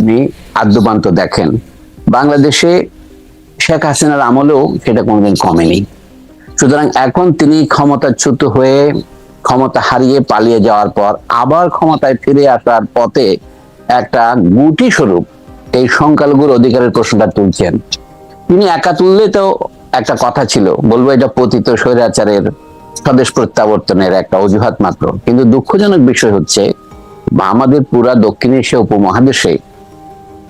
আপনি আদ্যপান্ত দেখেন। বাংলাদেশে শেখ হাসিনার আমলেও সেটা কোনোদিন কমেনি। সুতরাং এখন তিনি ক্ষমতাচ্যুত হয়ে ক্ষমতা হারিয়ে পালিয়ে যাওয়ার পর আবার ক্ষমতায় ফিরে আসার পথে একটা গুটি স্বরূপ এই সংখ্যালঘুর অধিকারের প্রশ্নটা তুলছেন। তিনি একা তুললে তো একটা কথা ছিল, বলব এটা পতিত স্বৈরাচারের স্বদেশ প্রত্যাবর্তনের একটা অজুহাত মাত্র। কিন্তু দুঃখজনক বিষয় হচ্ছে, আমাদের পুরা দক্ষিণ এশিয়া উপমহাদেশে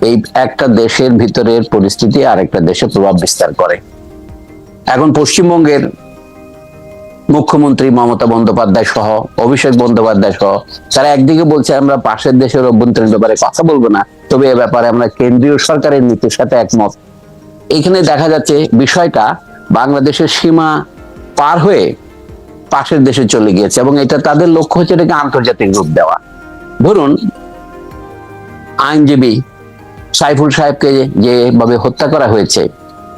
এই একটা দেশের ভিতরের পরিস্থিতি আরেকটা দেশে প্রভাব বিস্তার করে। এখন পশ্চিমবঙ্গের মুখ্যমন্ত্রী মমতা বন্দ্যোপাধ্যায় সহ, অভিষেক বন্দ্যোপাধ্যায় সহ, তারা একদিকে বলছে আমরা পাশের দেশের অভ্যন্তরীণ ব্যাপারে কথা বলব না, তবে এ ব্যাপারে আমরা কেন্দ্রীয় সরকারের নীতির সাথে একমত। এখানে দেখা যাচ্ছে বিষয়টা বাংলাদেশের সীমা পার হয়ে পাশের দেশে চলে গিয়েছে এবং এটা তাদের লক্ষ্য হচ্ছে এটাকে আন্তর্জাতিক রূপ দেওয়া। ধরুন, আইনজীবী সাইফুল সাহেবকে যেভাবে হত্যা করা হয়েছে,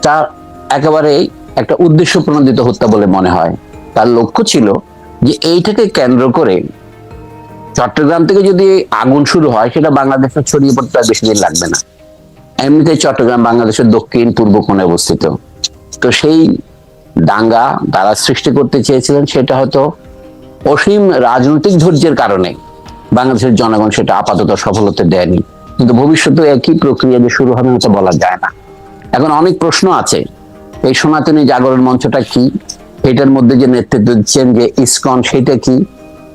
তা একেবারে একটা উদ্দেশ্য প্রণোদিত হত্যা বলে মনে হয়। তার লক্ষ্য ছিল যে এইটাকে কেন্দ্র করে চট্টগ্রাম থেকে যদি আগুন শুরু হয়, সেটা বাংলাদেশে ছড়িয়ে পড়তে আর বেশি দিন লাগবে না। এমনিতে চট্টগ্রাম বাংলাদেশের দক্ষিণ, পূর্ব কোণে অবস্থিত। তো সেই দাঙ্গা তারা সৃষ্টি করতে চেয়েছিলেন, সেটা হয়তো অসীম রাজনৈতিক ধৈর্যের কারণে বাংলাদেশের জনগণ সেটা আপাতত সফলতা দেয়নি। কিন্তু ভবিষ্যতে একই প্রক্রিয়া যে শুরু হবে হয়তো বলা যায় না। এখন অনেক প্রশ্ন আছে। এই সনাতনী জাগরণ মঞ্চটা কি? এটার মধ্যে যে নেতৃত্ব দিচ্ছেন যে ইসকন, সেটা কি?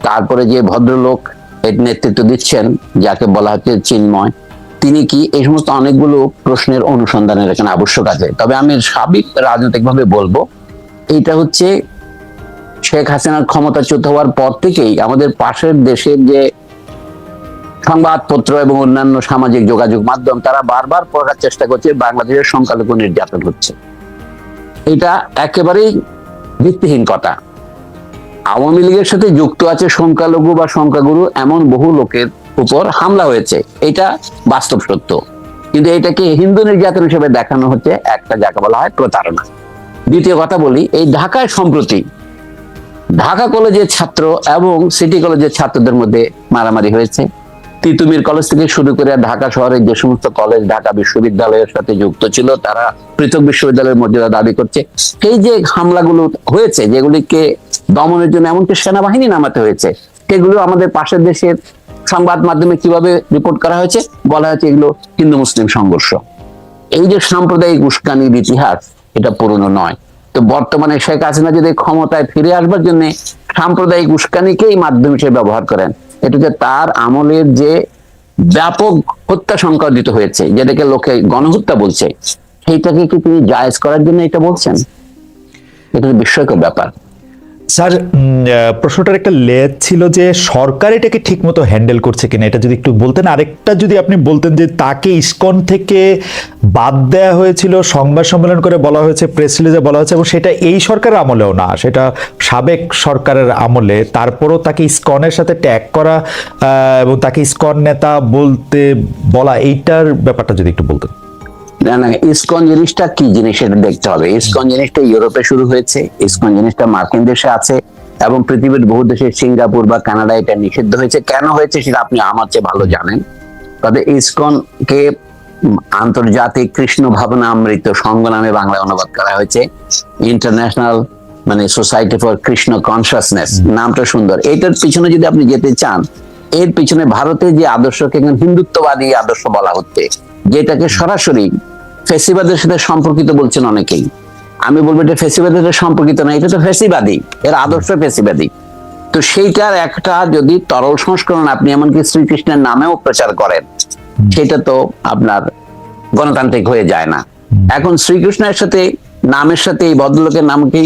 তারপরে যে ভদ্রলোক এর নেতৃত্ব দিচ্ছেন, যাকে বলা হচ্ছে চিন্ময়, তিনি কি? এই সমস্ত অনেকগুলো প্রশ্নের অনুসন্ধানের এখানে আবশ্যক আছে। তবে আমি সাবিক রাজনৈতিকভাবে বলব, এটা হচ্ছে শেখ হাসিনার ক্ষমতাচ্যুত হওয়ার পর থেকেই আমাদের পাশের দেশের যে সংবাদপত্র এবং অন্যান্য সামাজিক যোগাযোগ মাধ্যম তারা বারবার পড়ার চেষ্টা করছে, বাংলাদেশের সংখ্যালঘু নির্যাতন হচ্ছে। এটা একেবারেই ভিত্তিহীন কথা। আওয়ামী লীগের সাথে যুক্ত আছে সংখ্যালঘু বা সংখ্যাগুরু এমন বহু লোকের উপর হামলা হয়েছে। এটা বাস্তব সত্য। কিন্তু এটাকে হিন্দু নির্যাতন হিসেবে দেখানো হচ্ছে একটা যাকে বলা হয় প্রতারণা। দ্বিতীয় কথা বলি, এই ঢাকায় সম্প্রতি ঢাকা কলেজের ছাত্র এবং সিটি কলেজের ছাত্রদের মধ্যে মারামারি হয়েছে। তিতুমির কলেজ থেকে শুরু করে ঢাকা শহরের যে সমস্ত কলেজ ঢাকা বিশ্ববিদ্যালয়ের সাথে যুক্ত ছিল, তারা পৃথক বিশ্ববিদ্যালয়ের মর্যাদা দাবি করছে। এই যে হামলাগুলো হয়েছে, যেগুলিকে দমনের জন্য এমনকি সেনাবাহিনী নামাতে হয়েছে, সেগুলো আমাদের পাশের দেশের সংবাদ মাধ্যমে কীভাবে রিপোর্ট করা হয়েছে? বলা হয়েছে এগুলো হিন্দু মুসলিম সংঘর্ষ। এই যে সাম্প্রদায়িক উস্কানির ইতিহাস, এটা পুরনো নয়। তো বর্তমানে শেখ হাসিনা যদি ক্ষমতায় ফিরে আসবার জন্য সাম্প্রদায়িক উস্কানিকেই মাধ্যম হিসেবে ব্যবহার করেন যে তার আমলের যে ব্যাপক হত্যা সংক্রান্ত হয়েছে, যেটাকে লোকে গণহত্যা বলছে, সেইটাকে কি তিনি জায়েজ করার জন্য এটা বলছেন? এটা বিস্ময়কর ব্যাপার। স্যার প্রশ্নটার একটা লেজ ছিল যে সরকার এটাকে ঠিকমতো হ্যান্ডেল করছে কিনা, এটা যদি একটু বলতেন। আরেকটা যদি আপনি বলতেন যে তাকে ইসকন থেকে বাদ দেওয়া হয়েছিল, সংবাদ সম্মেলন করে বলা হয়েছে, প্রেস রিলিজে বলা হয়েছে, এবং সেটা এই সরকারের আমলেও না, সেটা সাবেক সরকারের আমলে। তারপরও তাকে ইসকনের সাথে ট্যাগ করা এবং তাকে ইসকন নেতা বলতে বলা, এইটার ব্যাপারটা যদি একটু বলতেন। না না, ইসকন জিনিসটা কি জিনিস সেটা দেখতে হবে। ইসকন জিনিসটা ইউরোপে শুরু হয়েছে, ইসকন জিনিসটা মার্কিন দেশে আছে এবং পৃথিবীর বহু দেশে সিঙ্গাপুর বা কানাডা এটা নিষিদ্ধ হয়েছে। কেন হয়েছে সেটা আপনি আমার চেয়ে ভালো জানেন। তবে ইসকন কে আন্তর্জাতিক কৃষ্ণ ভাবনা অমৃত সংঘ নামে বাংলায় অনুবাদ করা হয়েছে। ইন্টারন্যাশনাল মানে সোসাইটি ফর কৃষ্ণ কনসাসনেস নামটা সুন্দর। এটার পিছনে যদি আপনি যেতে চান, এর পিছনে ভারতের যে আদর্শকে হিন্দুত্ববাদী আদর্শ বলা হচ্ছে যেটাকে সরাসরি ফেসিবাদের সাথে সম্পর্কিত বলছেন অনেকেই। আমি বলব এটা ফেসিবাদের সাথে সম্পর্কিত না এটা তো ফেসিবাদী এর আদর্শ ফেসিবাদী। তো সেইটার একটা যদি তরল সংস্করণ আপনি এমনকি শ্রীকৃষ্ণের নামেও প্রচার করেন সেটা তো আপনার গণতান্ত্রিক হয়ে যায় না। এখন শ্রীকৃষ্ণের সাথে নামের সাথে এই ভদ্রলোকের নাম কি?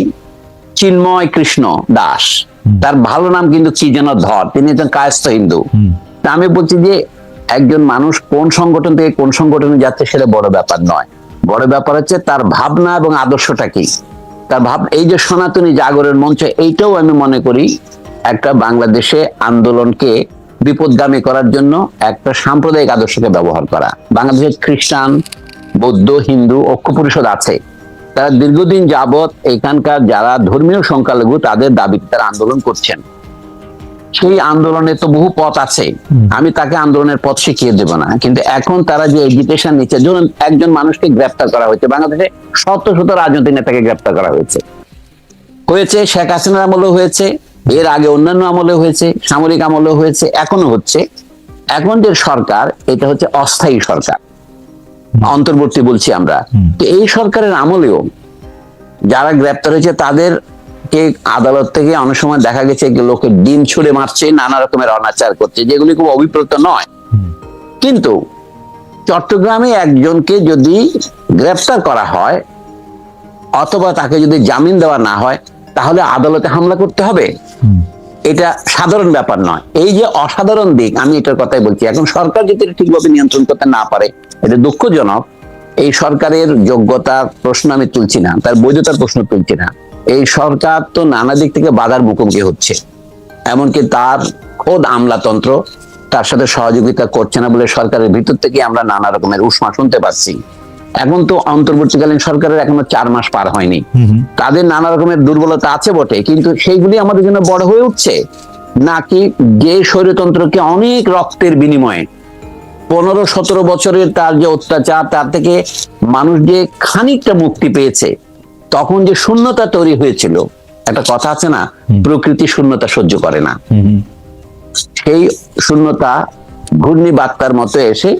চিন্ময় কৃষ্ণ দাস। তার ভালো নাম কিন্তু কি যেন ধর তিনি একজন কায়স্থ হিন্দু। আমি বলছি যে একজন মানুষ কোন সংগঠন থেকে কোন সংগঠনে যাচ্ছে সেটা বড় ব্যাপার নয়। বড় ব্যাপার হচ্ছে তার ভাবনা এবং আদর্শটা কি? তার ভাব, এই যে সনাতনী জাগরণ মঞ্চ এইটাও আমি মনে করি একটা বাংলাদেশে আন্দোলনকে বিপদগামী করার জন্য একটা সাম্প্রদায়িক আদর্শকে ব্যবহার করা। বাংলাদেশের খ্রিস্টান, বৌদ্ধ, হিন্দু ঐক্য পরিষদ আছে। তারা দীর্ঘদিন যাবৎ এখানকার যারা ধর্মীয় সংখ্যালঘু, তাদের দাবিতে তারা আন্দোলন করছেন। সেই আন্দোলনে তো বহু পথ আছে। আমি তাকে আন্দোলনের পথ শিখিয়ে দেব না। কিন্তু এখন তারা যে এজিটেশন নিচ্ছে ধরুন একজন মানুষকে গ্রেপ্তার করা হয়েছে বাংলাদেশে শত শত রাজনৈতিক নেতাকে গ্রেপ্তার করা হয়েছে। হয়েছে শেখ হাসিনার আমলেও হয়েছে এর আগে অন্যান্য আমলে হয়েছে সামরিক আমলেও হয়েছে এখনও হচ্ছে। এখন যে সরকার এটা হচ্ছে অস্থায়ী সরকার। অন্তর্বর্তী বলছি আমরা। তো এই সরকারের আমলেও যারা গ্রেপ্তার হয়েছে তাদের কে আদালত থেকে অনেক সময় দেখা গেছে লোকে ডিম ছুড়ে মারছে নানা রকমের অনাচার করছে যেগুলি খুব অভিপ্রেত নয়। কিন্তু চট্টগ্রামে একজনকে যদি গ্রেপ্তার করা হয় অথবা তাকে যদি জামিন দেওয়া না হয় তাহলে আদালতে হামলা করতে হবে। এটা সাধারণ ব্যাপার নয়। এই যে অসাধারণ দিক আমি এটার কথাই বলছি এখন সরকার যদি এটা ঠিকভাবে নিয়ন্ত্রণ করতে না পারে এটা দুঃখজনক। এই সরকারের যোগ্যতার প্রশ্ন আমি তুলছি না তার বৈধতার প্রশ্ন তুলছি না। এই সরকার তো নানা দিক থেকে বাধার মুখোমুখি হচ্ছে। এমনকি তার খোদ আমলাতন্ত্র তার সাথে সহযোগিতা করছে না বলে সরকারের ভিতর থেকে আমরা নানা রকমের উষ্মা শুনতে পাচ্ছি। এখন তো অন্তর্বর্তীকালীন সরকারের এখনও চার মাস পার হয়নি। তাদের নানা রকমের দুর্বলতা আছে বটে কিন্তু সেইগুলি আমাদের জন্য বড় হয়ে উঠছে। নাকি যে স্বৈরতন্ত্রকে অনেক রক্তের বিনিময়ে পনেরো সতেরো বছরের তার যে অত্যাচার তার থেকে মানুষ যে খানিকটা মুক্তি পেয়েছে তখন যে শূন্যতা তৈরি হয়েছিল একটা কথা আছে না প্রকৃতি শূন্যতা সহ্য করে না। সেই শূন্যতা ঘূর্ণি বার্তার মতো এসে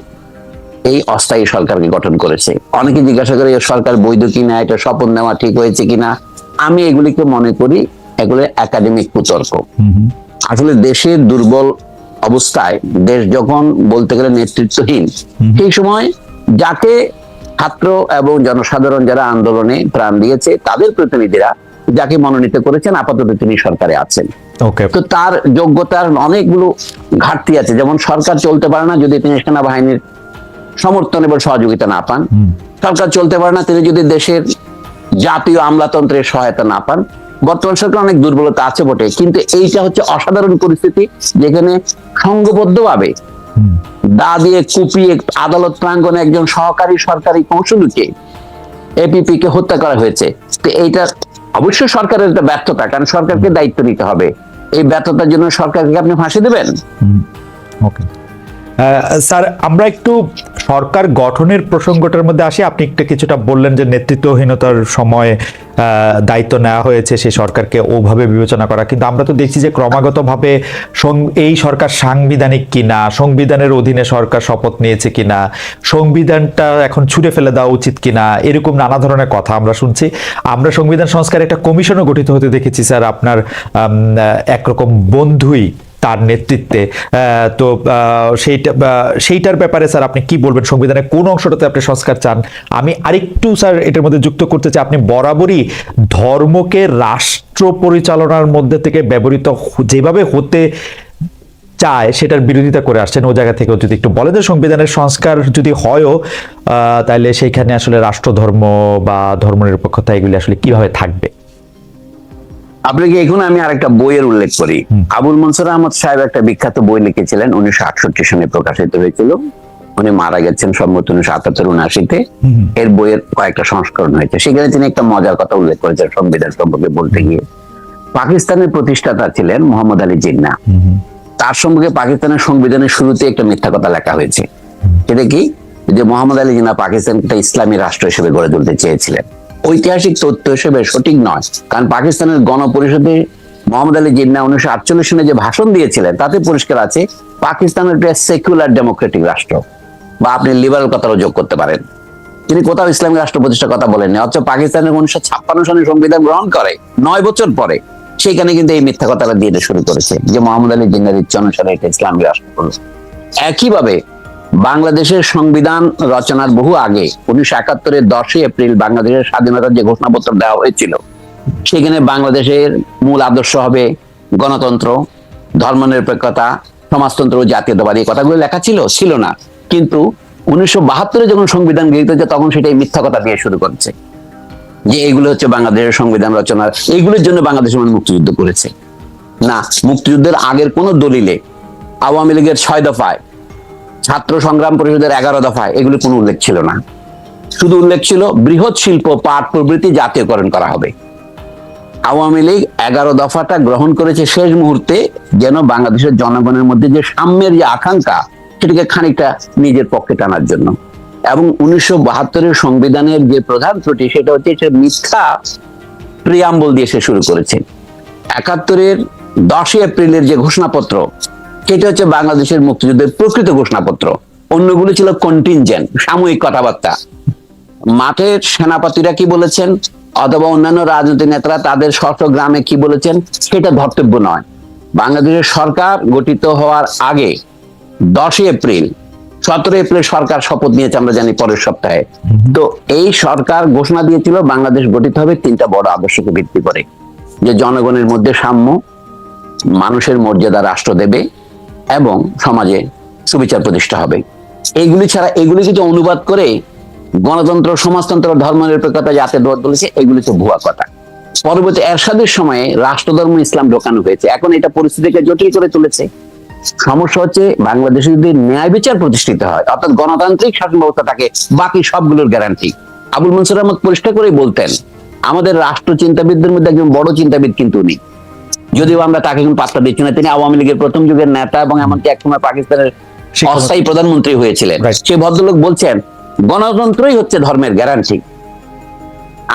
এই অস্থায়ী সরকারকে গঠন করেছে। অনেকে জিজ্ঞাসা করে সরকার বৈধ কিনা? এটা শপথ নেওয়া ঠিক হয়েছে কিনা? আমি এগুলিকে মনে করি এগুলো একাডেমিক কুতর্ক। আসলে দেশের দুর্বল অবস্থায় দেশ যখন বলতে গেলে নেতৃত্বহীন সেই সময় যাকে ছাত্র এবং জনসাধারণ যারা আন্দোলনে প্রাণ দিয়েছে তাদের প্রতিনিধিরা যাকে মনোনীত করেছেন আপাতত তিনি সরকারে আছেন। তো তার যোগ্যতার অনেকগুলো ঘাটতি আছে। যেমন সরকার চলতে পারে না যদি তিনি সেনাবাহিনীর সমর্থন এবং সহযোগিতা না পান। সরকার চলতে পারে না তিনি যদি দেশের জাতীয় আমলাতন্ত্রের সহায়তা না পান। বর্তমান সরকার অনেক দুর্বলতা আছে বটে। কিন্তু এইটা হচ্ছে অসাধারণ পরিস্থিতি যেখানে সংঘবদ্ধভাবে দা দিয়ে কুপিয়ে আদালত প্রাঙ্গনে একজন সহকারী সরকারি কৌশলীকে এপিপি কে হত্যা করা হয়েছে। তো এইটা অবশ্যই সরকারের একটা ব্যর্থতা, কারণ সরকারকে দায়িত্ব নিতে হবে। এই ব্যর্থতার জন্য সরকারকে আপনি ফাঁসি দেবেন? ওকে। স্যার, আমরা একটু সরকার গঠনের প্রসঙ্গটার মধ্যে আসি। আপনি একটু কিছুটা বললেন যে নেতৃত্বহীনতার সময় দায়িত্ব নেওয়া হয়েছে সেই সরকারকে ওভাবে বিবেচনা করা। কিন্তু আমরা তো দেখছি যে ক্রমাগতভাবে সং- এই সরকার সাংবিধানিক কিনা, সংবিধানের অধীনে সরকার শপথ নিয়েছে কিনা, সংবিধানটা এখন ছুড়ে ফেলে দেওয়া উচিত কিনা, এরকম নানা ধরনের কথা আমরা শুনছি। আমরা সংবিধান সংস্কার একটা কমিশনও গঠিত হতে দেখেছি, স্যার। আপনার একরকম বন্ধুই তার নেতৃত্বে। তো সেইটা সেইটার ব্যাপারে স্যার আপনি কি বলবেন? সংবিধানের কোন অংশটাতে আপনি সংস্কার চান? আমি আরেকটু স্যার এটার মধ্যে যুক্ত করতে চাই। আপনি বরাবরই ধর্মকে রাষ্ট্র পরিচালনার মধ্যে থেকে ব্যবহৃত যেভাবে হতে চায়, সেটার বিরোধিতা করে আসছেন। ও জায়গা থেকেও যদি একটু বলে যে সংবিধানের সংস্কার যদি হয়ও তাহলে সেইখানে আসলে রাষ্ট্রধর্ম বা ধর্মনিরপেক্ষতা এগুলি আসলে কীভাবে থাকবে? আপনাকে এখন আমি আরেকটা বইয়ের উল্লেখ করি। আবুল মনসুর আহমদ সাহেব একটা বিখ্যাত বই লিখেছিলেন উনিশশো আটষট্টি সনে প্রকাশিত হয়েছিল। উনি মারা গেছেন সম্ভবত উনিশশো আটাত্তর উনআশিতে। এর বইয়ের কয়েকটা সংস্করণ হয়েছে। সেখানে তিনি একটা মজার কথা উল্লেখ করেছেন সংবিধান সম্পর্কে বলতে গিয়ে। পাকিস্তানের প্রতিষ্ঠাতা ছিলেন মোহাম্মদ আলী জিন্না। তার সম্পর্কে পাকিস্তানের সংবিধানের শুরুতে একটা মিথ্যা কথা লেখা হয়েছে। সেটা কি? যে মোহাম্মদ আলী জিন্না পাকিস্তানকে একটা ইসলামী রাষ্ট্র হিসেবে গড়ে তুলতে চেয়েছিলেন। ঐতিহাসিক তথ্য হিসেবে সঠিক নয়। কারণ পাকিস্তানের গণপরিষদে মোহাম্মদ আলী জিন্না উনিশশো আটচল্লিশ সনে যে ভাষণ দিয়েছিলেন, তাতে পরিষ্কার আছে, পাকিস্তান একটা সেকুলার ডেমোক্রেটিক রাষ্ট্র বা আপনি লিবারাল কথাও যোগ করতে পারেন। তিনি কোথাও ইসলামী রাষ্ট্র প্রতিষ্ঠার কথা বলেননি, অথচ পাকিস্তানের উনিশশো ছাপ্পান্ন সনে সংবিধান গ্রহণ করে, নয় বছর পরে, সেখানে কিন্তু এই মিথ্যা কথাটা দিয়ে শুরু করেছে যে মোহাম্মদ আলী জিন্নার ইচ্ছা অনুসারে এটা ইসলামী রাষ্ট্র। একইভাবে বাংলাদেশের সংবিধান রচনার বহু আগে, উনিশশো একাত্তরের দশই এপ্রিল বাংলাদেশের স্বাধীনতার যে ঘোষণাপত্র দেওয়া হয়েছিল, সেখানে বাংলাদেশের মূল আদর্শ হবে গণতন্ত্র, ধর্মনিরপেক্ষতা, সমাজতন্ত্র ও জাতীয়তাবাদী। এই কথাগুলো লেখা ছিল ছিল না। কিন্তু উনিশশো বাহাত্তরে যখন সংবিধান গৃহীত হয়েছে, তখন সেটাই মিথ্যা কথা দিয়ে শুরু করছে। যে এগুলো হচ্ছে বাংলাদেশের সংবিধান রচনার, এইগুলোর জন্য বাংলাদেশ মানুষ মুক্তিযুদ্ধ করেছে। না, মুক্তিযুদ্ধের আগের কোন দলিলে আওয়ামী লীগের ছয় দফায় ছাত্র সংগ্রাম পরিষদের এগারো দফায়, এগুলি কোনো উল্লেখ ছিল না। শুধু উল্লেখ ছিল, বৃহৎ শিল্প পাট প্রভৃতি জাতীয়করণ করা হবে। আওয়ামী লীগ এগারো দফাটা গ্রহণ করেছে শেষ মুহূর্তে, যেন বাংলাদেশের জনগণের মধ্যে যে সাম্যের যে আকাঙ্ক্ষা, সেটাকে খানিকটা নিজের পক্ষে টানার জন্য। এবং উনিশশো বাহাত্তরের সংবিধানের যে প্রধান ত্রুটি, সেটা হচ্ছে সে মিথ্যা প্রিয়াম্বল দিয়ে সে শুরু করেছে। একাত্তরের দশই এপ্রিলের যে ঘোষণাপত্র সেটা হচ্ছে বাংলাদেশের মুক্তিযুদ্ধের প্রকৃত ঘোষণাপত্র। অন্যগুলো ছিল কন্টিনজেন্ট সাময়িক কথাবার্তা। মাঠের সেনাপতিরা কি বলেছেন? অথবা অন্যান্য রাজনৈতিক নেতারা তাদের স্বর্ষ গ্রামে কি বলেছেন? সেটা ধর্তব্য নয়। বাংলাদেশের সরকার গঠিত হওয়ার আগে দশই এপ্রিল সতেরো এপ্রিল সরকার শপথ নিয়েছে আমরা জানি পরের সপ্তাহে। তো এই সরকার ঘোষণা দিয়েছিল বাংলাদেশ গঠিত হবে তিনটা বড় আদর্শকে ভিত্তি করে। যে জনগণের মধ্যে সাম্য, মানুষের মর্যাদা রাষ্ট্র দেবে এবং সমাজে সুবিচার প্রতিষ্ঠা হবে। এইগুলি ছাড়া এগুলি কিছু অনুবাদ করে গণতন্ত্র, সমাজতন্ত্র, ধর্মনিরপেক্ষতা যাতে দোয়ার তুলেছে, এগুলি তো ভুয়া কথা। পরবর্তী এরশাদের সময়ে রাষ্ট্রধর্ম ইসলাম ঢোকানো হয়েছে। এখন এটা পরিস্থিতিকে জটিল করে তুলেছে। সমস্যা হচ্ছে বাংলাদেশে যদি ন্যায় বিচার প্রতিষ্ঠিত হয়, অর্থাৎ গণতান্ত্রিক শাসন ব্যবস্থা থাকে, বাকি সবগুলোর গ্যারান্টি আবুল মনসুর আহমদ পরিষ্কার করে বলতেন, আমাদের রাষ্ট্র চিন্তাবিদদের মধ্যে একজন বড় চিন্তাবিদ কিন্তু উনি। যদিও আমরা তাকে কোনো পাত্তা দিচ্ছি না তিনি আওয়ামী লীগের প্রথম যুগের নেতা এবং এমনকি একসময় পাকিস্তানের অস্থায়ী প্রধানমন্ত্রী হয়েছিলেন. সেই ভদ্রলোক বলছেন গণতন্ত্রই হচ্ছে ধর্মের গ্যারান্টি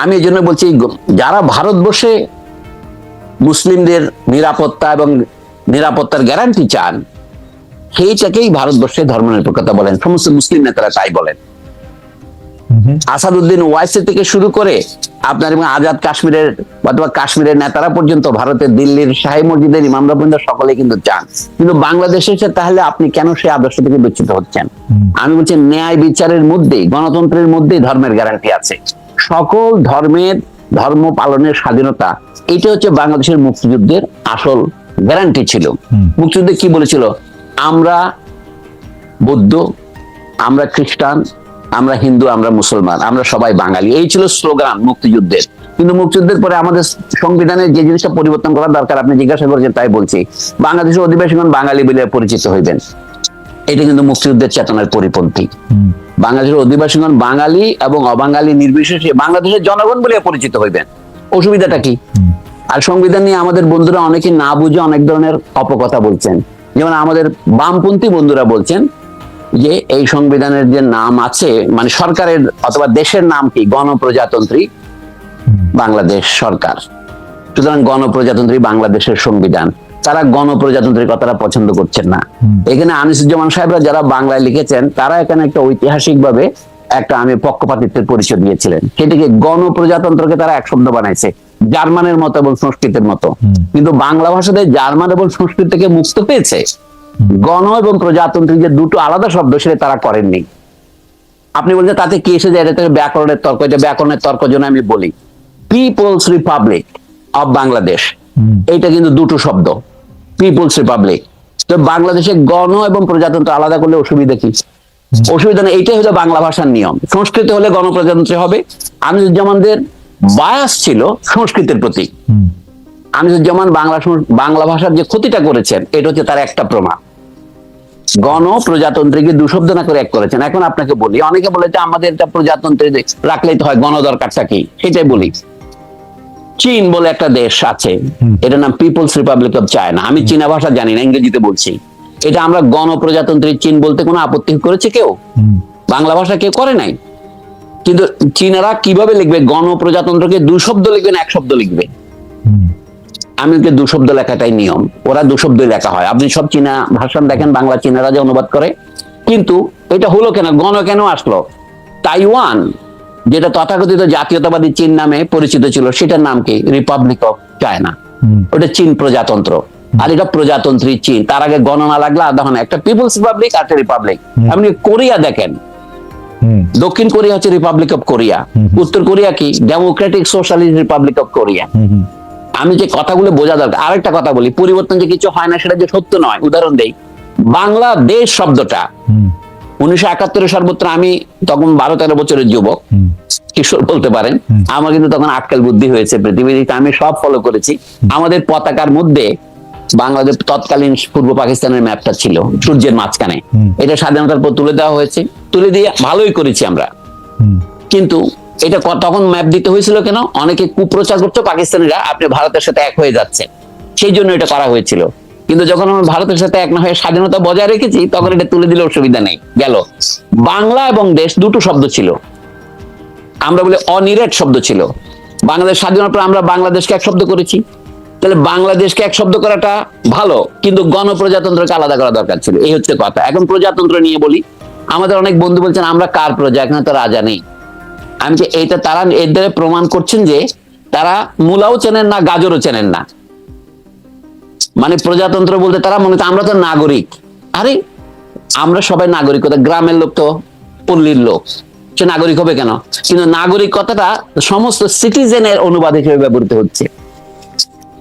আমি এই জন্য বলছি যারা ভারতবর্ষে মুসলিমদের নিরাপত্তা এবং নিরাপত্তার গ্যারান্টি চান সেইটাকেই ভারতবর্ষে ধর্মনিরপেক্ষতা বলেন। সমস্ত মুসলিম নেতারা তাই বলেন। আসাদুদ্দিন ওয়াইসি থেকে শুরু করে আপনার এবং আজাদ কাশ্মীরের অথবা কাশ্মীরের নেতারা পর্যন্ত ভারতের দিল্লির শাহী মসজিদের ইমামরা পর্যন্ত সকলে কিন্তু চান। কিন্তু বাংলাদেশে এসে তাহলে আপনি কেন সেই আদর্শ থেকে বিচ্যুত হচ্ছেন? আমি বলছি ন্যায় বিচারের মধ্যেই গণতন্ত্রের মধ্যেই ধর্মের গ্যারান্টি আছে। সকল ধর্মের ধর্ম পালনের স্বাধীনতা এটা হচ্ছে বাংলাদেশের মুক্তিযুদ্ধের আসল গ্যারান্টি ছিল। মুক্তিযুদ্ধে কি বলেছিল? আমরা বৌদ্ধ আমরা খ্রিস্টান আমরা হিন্দু আমরা মুসলমান আমরা সবাই বাঙালি। এই ছিল স্লোগান মুক্তিযুদ্ধের। কিন্তু মুক্তিযুদ্ধের পরে আমাদের সংবিধানের যে জিনিসটা পরিবর্তন করা দরকার আপনি জিজ্ঞাসা করেছেন তাই বলছি। বাংলাদেশের অধিবাসীগণ বাঙালি বলে পরিচিত হইবেন। এটা কিন্তু মুক্তিযুদ্ধের চেতনার পরিপন্থী। বাংলাদেশের অধিবাসীগণ বাঙালি এবং অবাঙালি নির্বিশেষে বাংলাদেশের জনগণ বলে পরিচিত হইবেন। অসুবিধাটা কি? আর সংবিধান নিয়ে আমাদের বন্ধুরা অনেকে না বুঝে অনেক ধরনের অপকথা বলছেন। যেমন আমাদের বামপন্থী বন্ধুরা বলছেন যে এই সংবিধানের যে নাম আছে মানে সরকারের অথবা দেশের নাম কি? গণপ্রজাতন্ত্রী বাংলাদেশ সরকার। সুতরাং গণপ্রজাতন্ত্রী বাংলাদেশের সংবিধান। তারা গণপ্রজাতন্ত্রীর কথাটা পছন্দ করছেন না। এখানে আনিসুজ্জামান সাহেবরা যারা বাংলায় লিখেছেন তারা এখানে একটা ঐতিহাসিক ভাবে একটা আমি পক্ষপাতিত্বের পরিচয় দিয়েছিলেন। সেটিকে গণপ্রজাতন্ত্রকে তারা এক শব্দ বানাইছে জার্মানের মতো এবং সংস্কৃতের মতো। কিন্তু বাংলা ভাষাতে জার্মান এবং সংস্কৃত থেকে মুক্ত পেয়েছে গণ এবং প্রজাতন্ত্রী যে দুটো আলাদা শব্দ সেটা তারা করেননি। আপনি বলছেন তাতে কি এসে যায়? এটা ব্যাকরণের তর্ক এটা ব্যাকরণের তর্ক জন্য আমি বলি। পিপলস রিপাবলিক অফ বাংলাদেশ এইটা কিন্তু দুটো শব্দ। পিপলস রিপাবলিক তো বাংলাদেশে গণ এবং প্রজাতন্ত্র আলাদা করলে অসুবিধা কি? অসুবিধা নেই। এইটাই হলো বাংলা ভাষার নিয়ম। সংস্কৃত হলে গণপ্রজাতন্ত্রী হবে। আনিসুজ্জামানদের বায়াস ছিল সংস্কৃতের প্রতি। আনিসুজ্জামান বাংলা বাংলা ভাষার যে ক্ষতিটা করেছেন এটা হচ্ছে তার একটা প্রমাণ। গণ প্রজাতন্ত্রীকে দুশব্দ না করে এক করেছেন। এখন আপনাকে বলি অনেকে বলে যে আমাদের এটা প্রজাতন্ত্রী রাখলেই তো হয় গণ দরকারটা কি? সেটাই বলি। চীন বলে একটা দেশ আছে এটার নাম পিপলস রিপাবলিক অফ চায়না আমি চীনা ভাষা জানি না ইংরেজিতে বলছি। এটা আমরা গণপ্রজাতন্ত্রী চীন বলতে কোনো আপত্তি করেছে কেউ? বাংলা ভাষা কেউ করে নাই? কিন্তু চীনারা কীভাবে লিখবে? গণপ্রজাতন্ত্রকে দু শব্দ লিখবে না এক শব্দ লিখবে আমি ওকে দু শব্দ লেখাটাই নিয়ম। ওরা দু শব্দ লেখা হয়। আপনি সব চীনা ভাষণ দেখেন বাংলা চীনারা যে অনুবাদ করে। কিন্তু এটা হলো কেন? গণ কেন আসলো? তাইওয়ান যেটা তথাকথিত জাতীয়তাবাদী চীন নামে পরিচিত ছিল সেটার নাম কি? রিপাবলিক অফ চায়না ওটা চীন প্রজাতন্ত্র। আর এটা প্রজাতন্ত্রী চীন। তার আগে গণনা লাগল আধা একটা পিপলস রিপাবলিক আর একটা রিপাবলিক আপনি কোরিয়া দেখেন। দক্ষিণ কোরিয়া হচ্ছে রিপাবলিক অফ কোরিয়া উত্তর কোরিয়া কি? Democratic socialist republic of Korea আমি যে কথাগুলো বোঝা দরকার আরেকটা কথা বলি পরিবর্তন যে কিছু হয় না সেটা যে সত্য নয়। উদাহরণ দেই বাংলাদেশ শব্দটা উনিশশো একাত্তরে সর্বত্র আমি তখন বারো তেরো বছরের যুবক কিশোর বলতে পারেন আমার কিন্তু তখন আটকাল বুদ্ধি হয়েছে পৃথিবীতে আমি সব ফলো করেছি। আমাদের পতাকার মধ্যে বাংলাদেশ তৎকালীন পূর্ব পাকিস্তানের ম্যাপটা ছিল সূর্যের মাঝখানে। এটা স্বাধীনতার পর তুলে দেওয়া হয়েছে। তুলে দিয়ে ভালোই করেছি আমরা। কিন্তু এটা তখন ম্যাপ দিতে হয়েছিল কেন? অনেকে কুপ্রচার করতো, পাকিস্তানিরা আপনি ভারতের সাথে এক হয়ে যাচ্ছে। সেই জন্য এটা করা হয়েছিল। কিন্তু যখন আমরা ভারতের সাথে এক না হয়ে স্বাধীনতা বজায় রেখেছি, তখন এটা তুলে দিলে অসুবিধা নেই। গেল। বাংলা এবং দেশ দুটো শব্দ ছিল। আমরা বলি অনিরেট শব্দ ছিল। বাংলাদেশ স্বাধীনতার পর আমরা বাংলাদেশকে এক শব্দ করেছি। তাহলে বাংলাদেশকে এক শব্দ করাটা ভালো, কিন্তু গণপ্রজাতন্ত্রকে আলাদা করা দরকার ছিল। এই হচ্ছে কথা। এখন প্রজাতন্ত্র নিয়ে বলি। আমাদের অনেক বন্ধু বলছেন, আমরা কার প্রজা? এখানে তো রাজা নেই। আমি যে এইটা তারা এর দ্বারা প্রমাণ করছেন যে তারা মূলাও চেনেন না, গাজরও চেনেন না। মানে প্রজাতন্ত্র বলতে তারা মনে আমরা তো নাগরিক। আরে, আমরা সবাই নাগরিকতা গ্রামের লোক তো, পল্লীর লোক। সে নাগরিক হবে কেন? কিন্তু নাগরিক কথাটা সমস্ত সিটিজেনের অনুবাদ হিসেবে ব্যবহৃত হচ্ছে।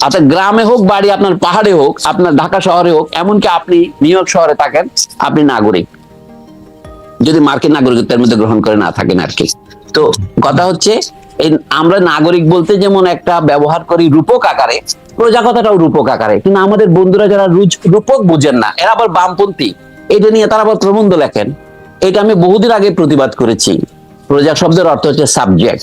আচ্ছা গ্রামে হোক, বাড়ি আপনার পাহাড়ে হোক, আপনার ঢাকা শহরে হোক, এমনকি আপনি নিউ ইয়র্ক শহরে থাকেন, আপনি নাগরিক। যদি মার্কিন নাগরিকত্বের মধ্যে গ্রহণ করে না থাকেন আর কি। তো কথা হচ্ছে আমরা নাগরিক বলতে যেমন একটা ব্যবহার করি রূপক আকারে প্রজা কথাটাও রূপক আকারে, কিন্তু আমাদের বন্ধুরা যারা রূপক বুঝেন না, এরা আবার বামপন্থী। এটা নিয়ে তারা আবার প্রবন্ধ লেখেন। এটা আমি বহুদিন আগে প্রতিবাদ করেছি। প্রজা শব্দের অর্থ হচ্ছে সাবজেক্ট